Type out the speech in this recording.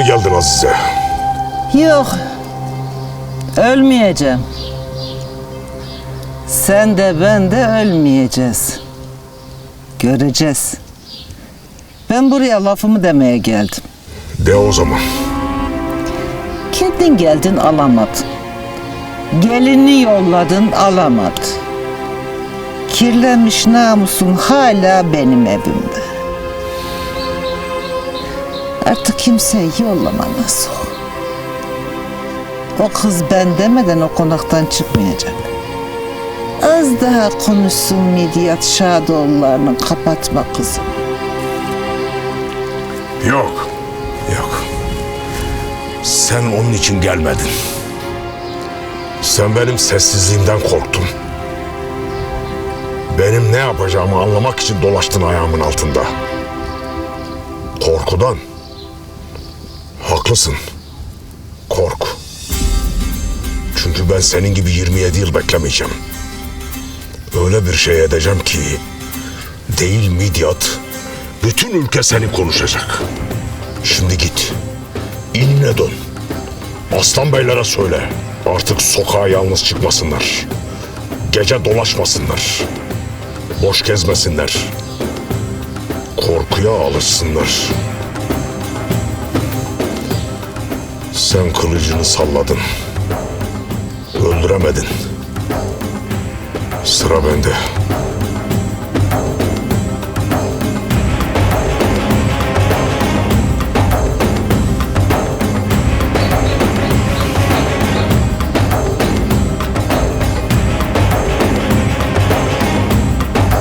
mi geldin Azize? Yok. Ölmeyeceğim. Sen de ben de ölmeyeceğiz. Göreceğiz. Ben buraya lafımı demeye geldim. De o zaman. Kendin geldin alamadın. Gelini yolladın alamadı. Kirlenmiş namusun hala benim evimde. Artık kimseyi yollama nasıl? O kız ben demeden o konaktan çıkmayacak. Az daha konuşsun Midyat Şadoğullarını kapatma kızım. Yok. Yok. Sen onun için gelmedin. Sen benim sessizliğimden korktun. Benim ne yapacağımı anlamak için dolaştın ayağımın altında. Korkudan. Haklısın. Kork. Çünkü ben senin gibi 27 yıl beklemeyeceğim. Öyle bir şey edeceğim ki değil Midyat, bütün ülke seni konuşacak. Şimdi git. İnine dön. Aslan beylere söyle. Artık sokağa yalnız çıkmasınlar. Gece dolaşmasınlar. Boş gezmesinler. Korkuya alışsınlar. Sen kılıcını salladın. Öldüremedin. Sıra bende.